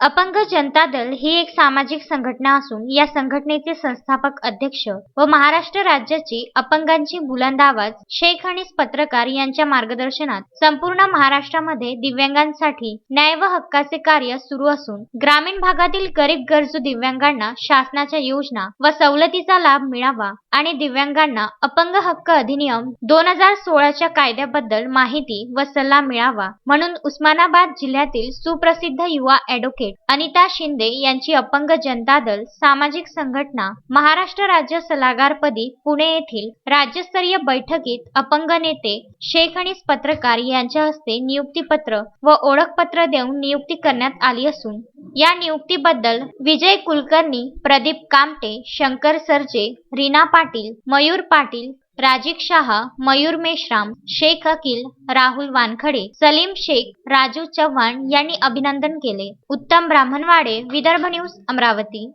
अपंग जनता दल ही एक सामाजिक संघटना असून या संघटनेचे संस्थापक अध्यक्ष व महाराष्ट्र राज्याची अपंगांची बुलंद आवाज शेख आणि पत्रकार यांच्या मार्गदर्शनात संपूर्ण महाराष्ट्रामध्ये दिव्यांगांसाठी न्याय व हक्काचे कार्य सुरू असून ग्रामीण भागातील गरीब गरजू दिव्यांगांना शासनाच्या योजना व सवलतीचा लाभ मिळावा आणि दिव्यांगांना अपंग हक्क अधिनियम दोन हजार सोळाच्या कायद्याबद्दल माहिती व सल्ला मिळावा म्हणून उस्मानाबाद जिल्ह्यातील सुप्रसिद्ध युवा ॲडव्होकेट अनिता शिंदे यांची अपंग जनता दल सामाजिक संघटना महाराष्ट्र राज्य सल्लागारपदी पुणे येथील राज्यस्तरीय बैठकीत अपंग नेते शेख आणि पत्रकार यांच्या हस्ते नियुक्तीपत्र व ओळखपत्र देऊन नियुक्ती करण्यात आली असून या नियुक्तीबद्दल विजय कुलकर्णी प्रदीप कामटे शंकर सरजे रीना पाटील मयूर पाटील राजीक शाह मयूर मेश्राम शेख अकिल राहुल वानखडे सलीम शेख राजू चव्हाण यांनी अभिनंदन केले. उत्तम ब्राह्मणवाडे विदर्भ न्यूज अमरावती.